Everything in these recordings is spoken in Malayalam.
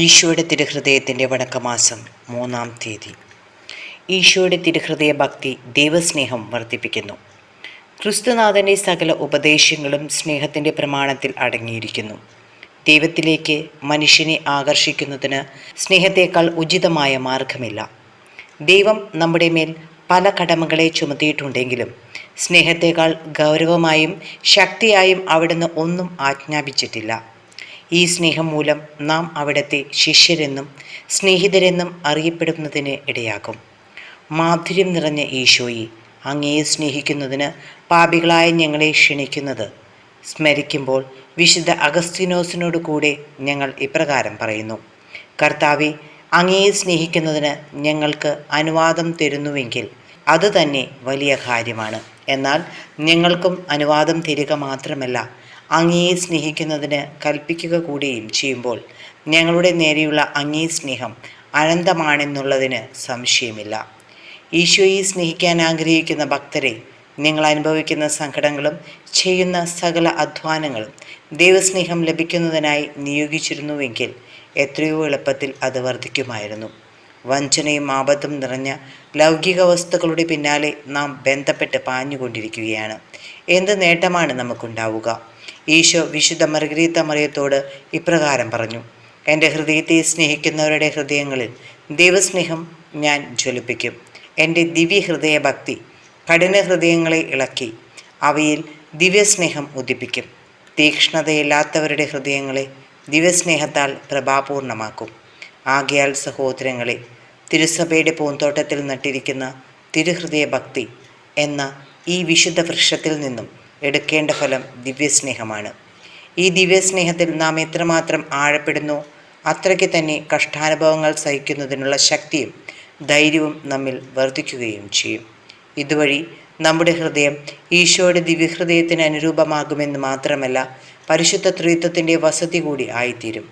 ഈശോയുടെ തിരുഹൃദയത്തിന്റെ വടക്കമാസം മൂന്നാം തീയതി. ഈശോയുടെ തിരുഹൃദയ ഭക്തി ദൈവസ്നേഹം വർദ്ധിപ്പിക്കുന്നു. ക്രിസ്തുനാഥന്റെ സകല ഉപദേശങ്ങളും സ്നേഹത്തിന്റെ പ്രമാണത്തിൽ അടങ്ങിയിരിക്കുന്നു. ദൈവത്തിലേക്ക് മനുഷ്യനെ ആകർഷിക്കുന്നതിന് സ്നേഹത്തേക്കാൾ ഉചിതമായ മാർഗമില്ല. ദൈവം നമ്മുടെ മേൽ പല കടമകളെ ചുമത്തിയിട്ടുണ്ടെങ്കിലും സ്നേഹത്തേക്കാൾ ഗൗരവമായും ശക്തിയായും അവിടുന്ന് ഒന്നും ആജ്ഞാപിച്ചിട്ടില്ല. ഈ സ്നേഹം മൂലം നാം അവിടുത്തെ ശിഷ്യരെന്നും സ്നേഹിതരെന്നും അറിയപ്പെടുന്നതിന് ഇടയാകും. മാധുര്യം നിറഞ്ഞ ഈശോയെ അങ്ങയെ സ്നേഹിക്കുന്നതിന് പാപികളായ ഞങ്ങളെ ക്ഷണിക്കുന്നത്. സ്മരിക്കുമ്പോൾ വിശുദ്ധ അഗസ്തീനോസിനോട് കൂടെ ഞങ്ങൾ ഇപ്രകാരം പറയുന്നു. കർത്താവെ അങ്ങയെ സ്നേഹിക്കുന്നതിന് ഞങ്ങൾക്ക് അനുവാദം തരുന്നുവെങ്കിൽ അതുതന്നെ വലിയ കാര്യമാണ്. എന്നാൽ ഞങ്ങൾക്കും അനുവാദം തരിക മാത്രമല്ല അങ്ങയെ സ്നേഹിക്കുന്നതിന് കൽപ്പിക്കുക കൂടിയും ചെയ്യുമ്പോൾ ഞങ്ങളുടെ നേരെയുള്ള അങ്ങേ സ്നേഹം അനന്തമാണെന്നുള്ളതിന് സംശയമില്ല. ഈശോയെ സ്നേഹിക്കാൻ ആഗ്രഹിക്കുന്ന ഭക്തരെ നിങ്ങൾ അനുഭവിക്കുന്ന സങ്കടങ്ങളും ചെയ്യുന്ന സകല അധ്വാനങ്ങളും ദൈവസ്നേഹം ലഭിക്കുന്നതിനായി നിയോഗിച്ചിരുന്നുവെങ്കിൽ എത്രയോ എളുപ്പത്തിൽ അത് വർദ്ധിക്കുമായിരുന്നു. വഞ്ചനയും ആപത്തും നിറഞ്ഞ ലൗകിക വസ്തുക്കളുടെ പിന്നാലെ നാം ബന്ധപ്പെട്ട് പാഞ്ഞുകൊണ്ടിരിക്കുകയാണ്. എന്ത് നേട്ടമാണ് നമുക്കുണ്ടാവുക? ഈശോ വിശുദ്ധ മർഗരീത്ത മറിയത്തോട് ഇപ്രകാരം പറഞ്ഞു എന്റെ ഹൃദയത്തെ സ്നേഹിക്കുന്നവരുടെ ഹൃദയങ്ങളിൽ ദൈവസ്നേഹം ഞാൻ ജ്വലിപ്പിക്കും. എന്റെ ദിവ്യഹൃദയ ഭക്തി കഠിന ഹൃദയങ്ങളെ ഇളക്കി അവയിൽ ദിവ്യസ്നേഹം ഉദിപ്പിക്കും. തീക്ഷ്ണതയില്ലാത്തവരുടെ ഹൃദയങ്ങളെ ദിവ്യസ്നേഹത്താൽ പ്രഭാപൂർണമാക്കും. ആകയാൽ സഹോദരങ്ങളെ തിരുസഭയുടെ പൂന്തോട്ടത്തിൽ നട്ടിരിക്കുന്ന തിരുഹൃദയ ഭക്തി എന്ന ഈ വിശുദ്ധ വൃക്ഷത്തിൽ നിന്നും എടുക്കേണ്ട ഫലം ദിവ്യസ്നേഹമാണ്. ഈ ദിവ്യസ്നേഹത്തിൽ നാം എത്രമാത്രം ആഴപ്പെടുന്നു അത്രയ്ക്ക് തന്നെ കഷ്ടാനുഭവങ്ങൾ സഹിക്കുന്നതിനുള്ള ശക്തിയും ധൈര്യവും നമ്മിൽ വർദ്ധിക്കുകയും ചെയ്യും. ഇതുവഴി നമ്മുടെ ഹൃദയം ഈശോയുടെ ദിവ്യഹൃദയത്തിന് അനുരൂപമാകുമെന്ന് മാത്രമല്ല പരിശുദ്ധ ത്രിത്വത്തിന്റെ വസതി കൂടി ആയിത്തീരും.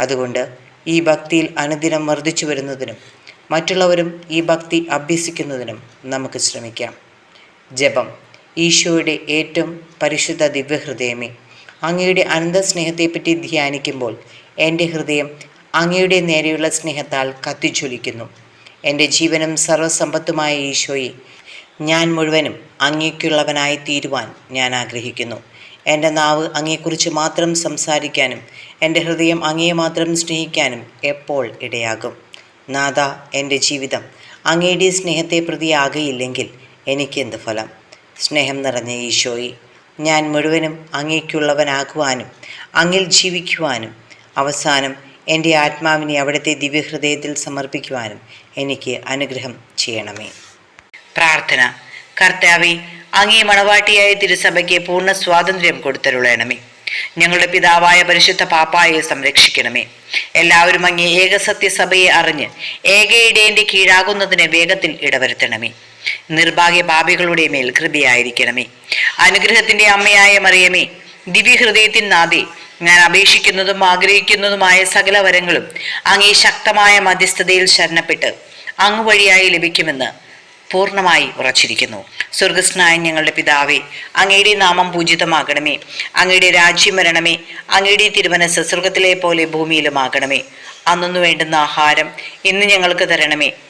അതുകൊണ്ട് ഈ ഭക്തിയിൽ അനുദിനം വർദ്ധിച്ചു വരുന്നതിനും മറ്റുള്ളവരും ഈ ഭക്തി അഭ്യസിക്കുന്നതിനും നമുക്ക് ശ്രമിക്കാം. ജപം. ഈശോയുടെ ഏറ്റവും പരിശുദ്ധ ദിവ്യഹൃദയമേ അങ്ങയുടെ അനന്ത സ്നേഹത്തെപ്പറ്റി ധ്യാനിക്കുമ്പോൾ എന്റെ ഹൃദയം അങ്ങയുടെ നേരെയുള്ള സ്നേഹത്താൽ കത്തിച്ചൊലിക്കുന്നു എന്റെ ജീവനും സർവസമ്പത്തുമായ ഈശോയെ ഞാൻ മുഴുവനും അങ്ങേക്കുള്ളവനായി തീരുവാൻ ഞാൻ ആഗ്രഹിക്കുന്നു. എന്റെ നാവ് അങ്ങയെക്കുറിച്ച് മാത്രം സംസാരിക്കാനും എന്റെ ഹൃദയം അങ്ങയെ മാത്രം സ്നേഹിക്കാനും എപ്പോൾ ഇടയാകും? നാഥ എന്റെ ജീവിതം അങ്ങയുടെ സ്നേഹത്തെ പ്രതിയാകയില്ലെങ്കിൽ എനിക്കെന്ത് ഫലം? സ്നേഹം നിറഞ്ഞ ഈശോയെ ഞാൻ മുഴുവനും അങ്ങേക്കുള്ളവനാകുവാനും അങ്ങിൽ ജീവിക്കുവാനും അവസാനം എന്റെ ആത്മാവിനെ അവിടുത്തെ ദിവ്യഹൃദയത്തിൽ സമർപ്പിക്കുവാനും എനിക്ക് അനുഗ്രഹം ചെയ്യണമേ. പ്രാർത്ഥന. കർത്താവെ അങ്ങേ മണവാട്ടിയായ തിരുസഭയ്ക്ക് പൂർണ സ്വാതന്ത്ര്യം കൊടുത്തരുളയണമേ ഞങ്ങളുടെ പിതാവായ പരിശുദ്ധ പാപ്പായെ സംരക്ഷിക്കണമേ. എല്ലാവരും അങ്ങേ ഏകസത്യസഭയെ അറിഞ്ഞ് ഏകയിടേന്റെ കീഴാകുന്നതിന് വേഗത്തിൽ ഇടവരുത്തണമേ. നിർഭാഗ്യ പാപികളുടെ മേൽ കൃപയായിരിക്കണമേ. അനുഗ്രഹത്തിന്റെ അമ്മയായ മറിയമേ ദിവ്യഹൃദയത്തിൻ നാദി ഞാൻ അപേക്ഷിക്കുന്നതും ആഗ്രഹിക്കുന്നതുമായ സകല വരങ്ങളും അങ്ങേ ശക്തമായ മധ്യസ്ഥതയിൽ ശരണപ്പെട്ട് അങ്ങ് വഴിയായി ലഭിക്കുമെന്ന് പൂർണമായി ഉറച്ചിരിക്കുന്നു. സ്വർഗസ്നായ ഞങ്ങളുടെ പിതാവേ അങ്ങയുടെ നാമം പൂജിതമാകണമേ. അങ്ങയുടെ രാജ്യം വരണമേ. അങ്ങയുടെ തിരുമനസ് സ്വർഗത്തിലെ പോലെ ഭൂമിയിലുമാകണമേ. അന്നു വേണ്ടുന്ന ആഹാരം ഇന്ന് ഞങ്ങൾക്ക് തരണമേ.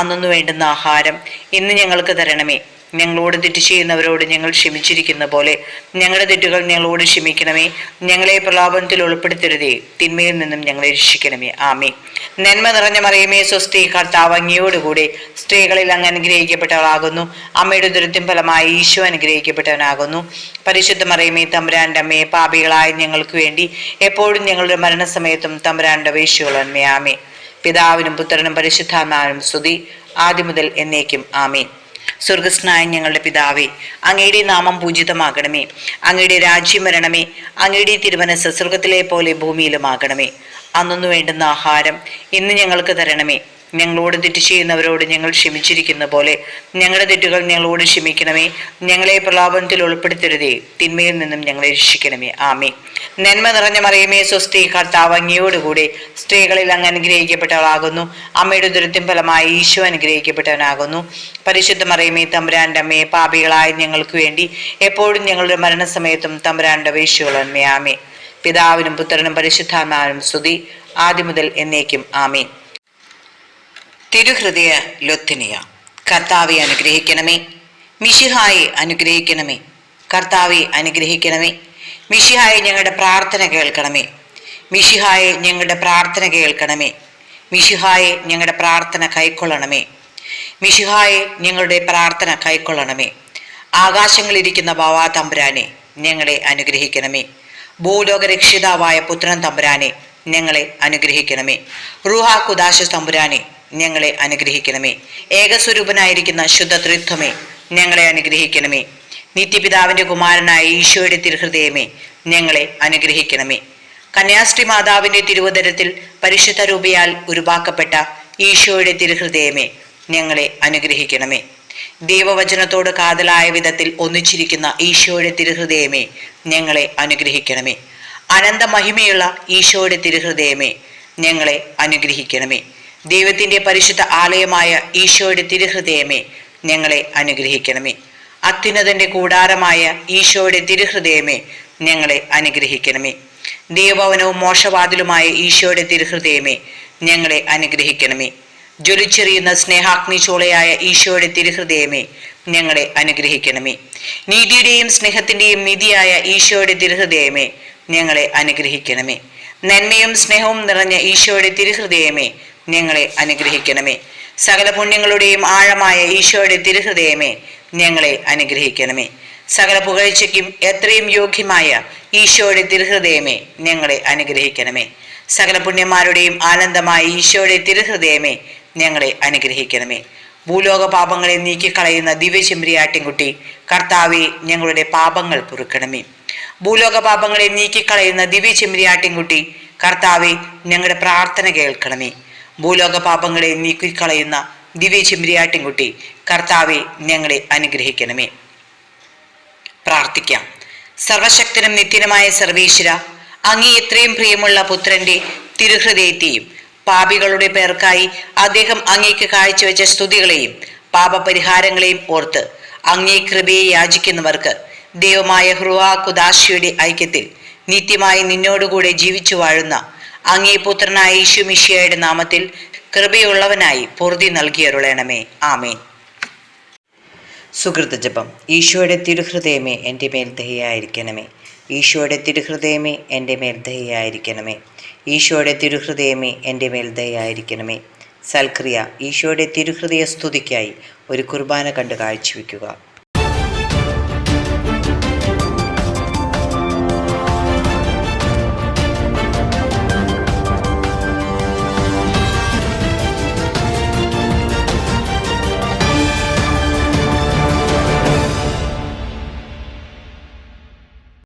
അന്നു വേണ്ടുന്ന ആഹാരം ഇന്ന് ഞങ്ങൾക്ക് തരണമേ. ഞങ്ങളോട് തെറ്റ് ചെയ്യുന്നവരോട് ഞങ്ങൾ ക്ഷമിച്ചിരിക്കുന്ന പോലെ ഞങ്ങളുടെ തെറ്റുകൾ ഞങ്ങളോട് ക്ഷമിക്കണമേ. ഞങ്ങളെ പ്രലാപനത്തിൽ ഉൾപ്പെടുത്തരുതേ തിന്മയിൽ നിന്നും ഞങ്ങളെ രക്ഷിക്കണമേ. ആമേ നന്മ നിറഞ്ഞ മറിയമേ സ്വസ്തി കർത്താവ് അങ്ങയോടുകൂടെ സ്ത്രീകളിൽ അങ്ങ് അനുഗ്രഹിക്കപ്പെട്ടവളാകുന്നു. അമ്മയുടെ ദുരിതം ഫലമായി ഈശോ അനുഗ്രഹിക്കപ്പെട്ടവനാകുന്നു. പരിശുദ്ധ മറിയമേ തമ്പുരാന്റെ അമ്മയെ പാപികളായ ഞങ്ങൾക്ക് വേണ്ടി എപ്പോഴും ഞങ്ങളുടെ മരണസമയത്തും തമ്പുരാന്റെ ആമേ പിതാവിനും പുത്രനും പരിശുദ്ധാത്മാവിനും സ്തുതി. ആദ്യം മുതൽ എന്നേക്കും ആമേൻ. സ്വർഗസ്നായ ഞങ്ങളുടെ പിതാവേ അങ്ങയുടെ നാമം പൂജിതമാകണമേ. അങ്ങയുടെ രാജ്യം വരണമേ. അങ്ങയുടെ തിരുമനസ് സ്വർഗത്തിലെ പോലെ ഭൂമിയിലുമാകണമേ. അന്നു വേണ്ടുന്ന ആഹാരം ഇന്ന് ഞങ്ങൾക്ക് തരണമേ. ഞങ്ങളോട് തെറ്റ് ചെയ്യുന്നവരോട് ഞങ്ങൾ ക്ഷമിച്ചിരിക്കുന്ന പോലെ ഞങ്ങളുടെ തെറ്റുകൾ ഞങ്ങളോട് ക്ഷമിക്കണമേ. ഞങ്ങളെ പ്രലാപനത്തിൽ ഉൾപ്പെടുത്തരുതേ. തിന്മയിൽ നിന്നും ഞങ്ങളെ രക്ഷിക്കണമേ. ആമേ നന്മ നിറഞ്ഞ മറിയമേ സ്വസ്തി കർത്താവ് അങ്ങയോടുകൂടെ സ്ത്രീകളിൽ അങ്ങ് അനുഗ്രഹിക്കപ്പെട്ടവളാകുന്നു. അമ്മയുടെ ദുരിതം ഫലമായി ഈശോ അനുഗ്രഹിക്കപ്പെട്ടവനാകുന്നു. പരിശുദ്ധ മറിയമേ തമ്പുരാന്റെ അമ്മയെ പാപികളായ ഞങ്ങൾക്ക് വേണ്ടി എപ്പോഴും ഞങ്ങളുടെ മരണസമയത്തും തമ്പുരാന്റെ അപേക്ഷകളന്മേ ആമേ പിതാവിനും പുത്രനും പരിശുദ്ധാത്മാവിനും സ്തുതി. ആദ്യം മുതൽ എന്നേക്കും ആമീൻ. തിരുഹൃദയ ലൊത്തിനിയ കർത്താവെ അനുഗ്രഹിക്കണമേ. മിഷിഹായെ അനുഗ്രഹിക്കണമേ. കർത്താവെ അനുഗ്രഹിക്കണമേ. മിഷിഹായെ ഞങ്ങളുടെ പ്രാർത്ഥന കേൾക്കണമേ. മിഷിഹായെ ഞങ്ങളുടെ പ്രാർത്ഥന കേൾക്കണമേ. മിഷിഹായെ ഞങ്ങളുടെ പ്രാർത്ഥന കൈക്കൊള്ളണമേ. മിഷിഹായെ ഞങ്ങളുടെ പ്രാർത്ഥന കൈക്കൊള്ളണമേ. ആകാശങ്ങളിരിക്കുന്ന ബാവാ തമ്പുരാനെ ഞങ്ങളെ അനുഗ്രഹിക്കണമേ. ഭൂലോക രക്ഷിതാവായ പുത്രൻ തമ്പുരാനെ ഞങ്ങളെ അനുഗ്രഹിക്കണമേ. റുഹാ കുദാശ തമ്പുരാനെ ഞങ്ങളെ അനുഗ്രഹിക്കണമേ. ഏകസ്വരൂപനായിരിക്കുന്ന ശുദ്ധ ത്രിത്വമേ ഞങ്ങളെ അനുഗ്രഹിക്കണമേ. നിത്യപിതാവിന്റെ കുമാരനായ ഈശോയുടെ തിരുഹൃദയമേ ഞങ്ങളെ അനുഗ്രഹിക്കണമേ. കന്യാസ്ത്രീ മാതാവിന്റെ തിരുവതരത്തിൽ പരിശുദ്ധ രൂപയാൽ ഉരുവാക്കപ്പെട്ട ഈശോയുടെ തിരുഹൃദയമേ ഞങ്ങളെ അനുഗ്രഹിക്കണമേ. ദൈവവചനത്തോട് കാതലായ വിധത്തിൽ ഒന്നിച്ചിരിക്കുന്ന ഈശോയുടെ തിരുഹൃദയമേ ഞങ്ങളെ അനുഗ്രഹിക്കണമേ. അനന്ത മഹിമയുള്ള ഈശോയുടെ തിരുഹൃദയമേ ഞങ്ങളെ അനുഗ്രഹിക്കണമേ. ദൈവത്തിന്റെ പരിശുദ്ധ ആലയമായ ഈശോയുടെ തിരുഹൃദയമേ ഞങ്ങളെ അനുഗ്രഹിക്കണമേ. അത്യുന്നതന്റെ കൂടാരമായ ഈശോയുടെ തിരുഹൃദയമേ ഞങ്ങളെ അനുഗ്രഹിക്കണമേ. ദൈവഭവനവും മോശവാതിലുമായ ഈശോയുടെ തിരുഹൃദയമേ ഞങ്ങളെ അനുഗ്രഹിക്കണമേ. ജ്വലിച്ചെറിയുന്ന സ്നേഹാഗ്നി ചോളയായ ഈശോയുടെ തിരുഹൃദയമേ ഞങ്ങളെ അനുഗ്രഹിക്കണമേ. നീതിയുടെയും സ്നേഹത്തിന്റെയും നിധിയായ ഈശോയുടെ തിരുഹൃദയമേ ഞങ്ങളെ അനുഗ്രഹിക്കണമേ. നന്മയും സ്നേഹവും നിറഞ്ഞ ഈശോയുടെ തിരുഹൃദയമേ ഞങ്ങളെ അനുഗ്രഹിക്കണമേ. സകല പുണ്യങ്ങളുടെയും ആഴമായ ഈശോയുടെ തിരുഹൃദയമേ ഞങ്ങളെ അനുഗ്രഹിക്കണമേ. സകല പുകഴ്ചയ്ക്കും എത്രയും യോഗ്യമായ ഈശോയുടെ തിരുഹൃദയമേ ഞങ്ങളെ അനുഗ്രഹിക്കണമേ. സകല പുണ്യന്മാരുടെയും ആനന്ദമായ ഈശോയുടെ തിരുഹൃദയമേ ഞങ്ങളെ അനുഗ്രഹിക്കണമേ. ഭൂലോക പാപങ്ങളെ നീക്കിക്കളയുന്ന ദിവ്യ ആട്ടിൻകുട്ടി കർത്താവെ ഞങ്ങളുടെ പാപങ്ങൾ പൊറുക്കണമേ. ഭൂലോക പാപങ്ങളെ നീക്കിക്കളയുന്ന ദിവ്യ ആട്ടിൻകുട്ടി കർത്താവെ ഞങ്ങളുടെ പ്രാർത്ഥന കേൾക്കണമേ. ഭൂലോക പാപങ്ങളെ നീക്കിക്കളയുന്ന ദിവ്യ ചെമ്പിരിയാട്ടിൻകുട്ടി കർത്താവെ ഞങ്ങളെ അനുഗ്രഹിക്കണമേ. പ്രാർത്ഥിക്കാം. സർവശക്തനും നിത്യനുമായ സർവേശ്വര അങ്ങേ എത്രയും പ്രിയമുള്ള പുത്രന്റെ തിരുഹൃദയത്തെയും പാപികളുടെ പേർക്കായി അദ്ദേഹം അങ്ങേക്ക് കാഴ്ചവെച്ച സ്തുതികളെയും പാപപരിഹാരങ്ങളെയും ഓർത്ത് അങ്ങേ കൃപയെ യാചിക്കുന്നവർക്ക് ദൈവമായ ഹൃവാ കുദാശിയുടെ ഐക്യത്തിൽ നിത്യമായി നിന്നോടുകൂടെ ജീവിച്ചു വാഴുന്ന അങ്ങേ പുത്രനായ യേശു മിഷ്യയുടെ നാമത്തിൽ കൃപയുള്ളവനായി പൊറുതി നൽകിയരുളേണമേ. ആമേൻ. സുഹൃത്ത് ജപം. ഈശോയുടെ തിരുഹൃദയമേ എന്റെ മേൽ ദഹയായിരിക്കണമേ ഈശോയുടെ തിരുഹൃദയമേ എന്റെ മേൽ ദയായിരിക്കണമേ ഈശോയുടെ തിരുഹൃദയമേ എന്റെ മേൽ ദയായിരിക്കണമേ സൽക്രിയ ഈശോയുടെ തിരുഹൃദയ സ്തുതിക്കായി ഒരു കുർബാന കണ്ട് കാഴ്ചവെക്കുക.